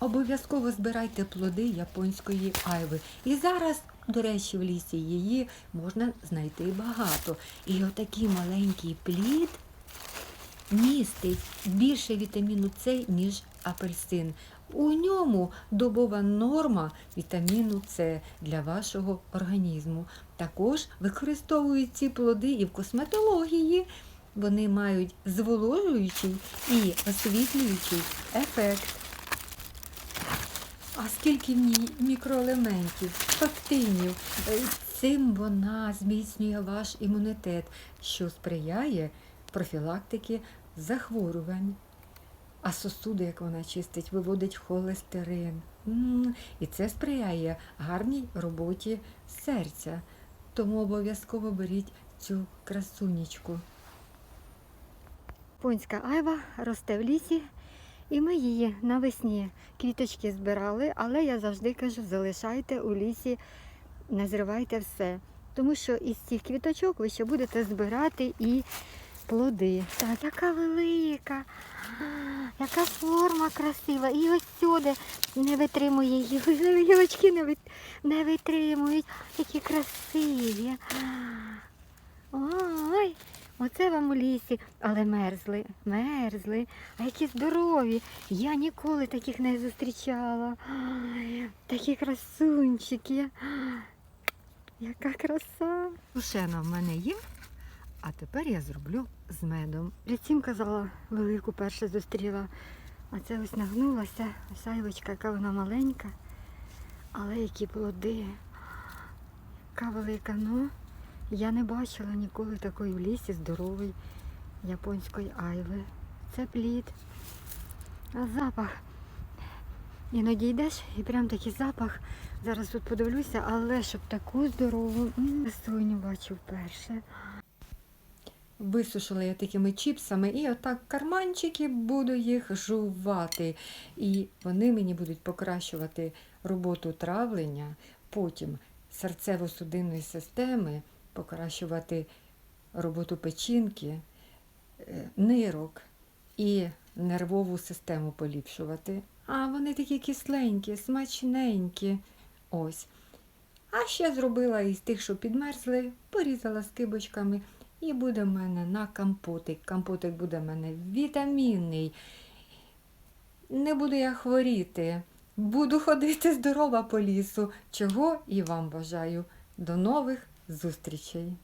Обов'язково збирайте плоди японської айви. І зараз, до речі, в лісі її можна знайти багато. І отакий маленький плід містить більше вітаміну С, ніж апельсин. У ньому добова норма вітаміну С для вашого організму. Також використовують ці плоди і в косметології. Вони мають зволожуючий і освітлюючий ефект. А скільки в ній мікроелементів, пектинів. Е, Цим вона зміцнює ваш імунітет, що сприяє профілактики захворювань. А сосуди, як вона чистить, виводить холестерин. І це сприяє гарній роботі серця. Тому обов'язково беріть цю красунечку. Понська айва росте в лісі, і ми її навесні квіточки збирали, але я завжди кажу, залишайте у лісі, не зривайте все. Тому що із цих квіточок ви ще будете збирати і плоди. Так, яка велика, яка форма красива. І ось сюди не витримує її. Гілочки не, вит... не витримують. Які красиві. Ой, оце вам у лісі. Але мерзли, мерзли. А які здорові. Я ніколи таких не зустрічала. Ой, Такі красунчики. Яка краса. Сушена в мене є, а тепер я зроблю з медом. Ліцім казала, велику перше зустріла. А це ось нагнулася, сайвочка, яка вона маленька. Але які плоди. Яка велика, ну. Я не бачила ніколи такої в лісі здорової японської айви. Це плід. А запах. Іноді йдеш і прям такий запах. Зараз тут подивлюся, але щоб таку здорову м, бачу вперше. Висушила я такими чіпсами і отак карманчики буду їх жувати. І вони мені будуть покращувати роботу травлення, потім серцево-судинної системи, покращувати роботу печінки, е, нирок і нервову систему поліпшувати. А вони такі кисленькі, смачненькі. Ось. А ще зробила із тих, що підмерзли, порізала скибочками. І буде в мене на компотик. Компотик буде в мене вітамінний. Не буду я хворіти. Буду ходити здорова по лісу, чого і вам бажаю. До нових зустрічей!